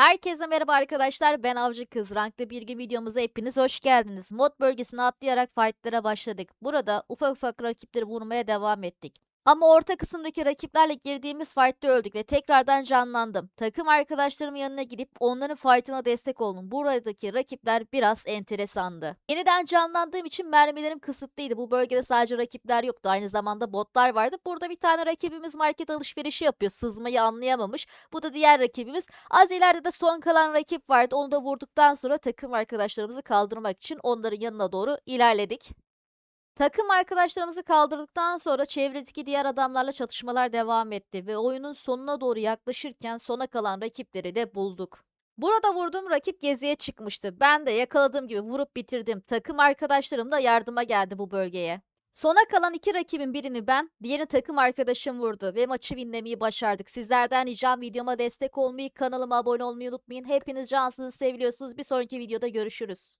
Herkese merhaba arkadaşlar. Ben Avcı Kız. Ranklı bir gün videomuza hepiniz hoş geldiniz. Mod bölgesine atlayarak fightlara başladık. Burada ufak ufak rakipleri vurmaya devam ettik. Ama orta kısımdaki rakiplerle girdiğimiz fight'ta öldük ve tekrardan canlandım. Takım arkadaşlarımın yanına gidip onların fight'ına destek oldum. Buradaki rakipler biraz enteresandı. Yeniden canlandığım için mermilerim kısıtlıydı. Bu bölgede sadece rakipler yoktu. Aynı zamanda botlar vardı. Burada bir tane rakibimiz market alışverişi yapıyor. Sızmayı anlayamamış. Bu da diğer rakibimiz. Az ileride de son kalan rakip vardı. Onu da vurduktan sonra takım arkadaşlarımızı kaldırmak için onların yanına doğru ilerledik. Takım arkadaşlarımızı kaldırdıktan sonra çevredeki diğer adamlarla çatışmalar devam etti ve oyunun sonuna doğru yaklaşırken sona kalan rakipleri de bulduk. Burada vurduğum rakip geziye çıkmıştı. Ben de yakaladığım gibi vurup bitirdim. Takım arkadaşlarım da yardıma geldi bu bölgeye. Sona kalan iki rakibin birini ben, diğerini takım arkadaşım vurdu ve maçı winlemeyi başardık. Sizlerden ricam videoma destek olmayı, kanalıma abone olmayı unutmayın. Hepiniz cansınız, seviliyorsunuz. Bir sonraki videoda görüşürüz.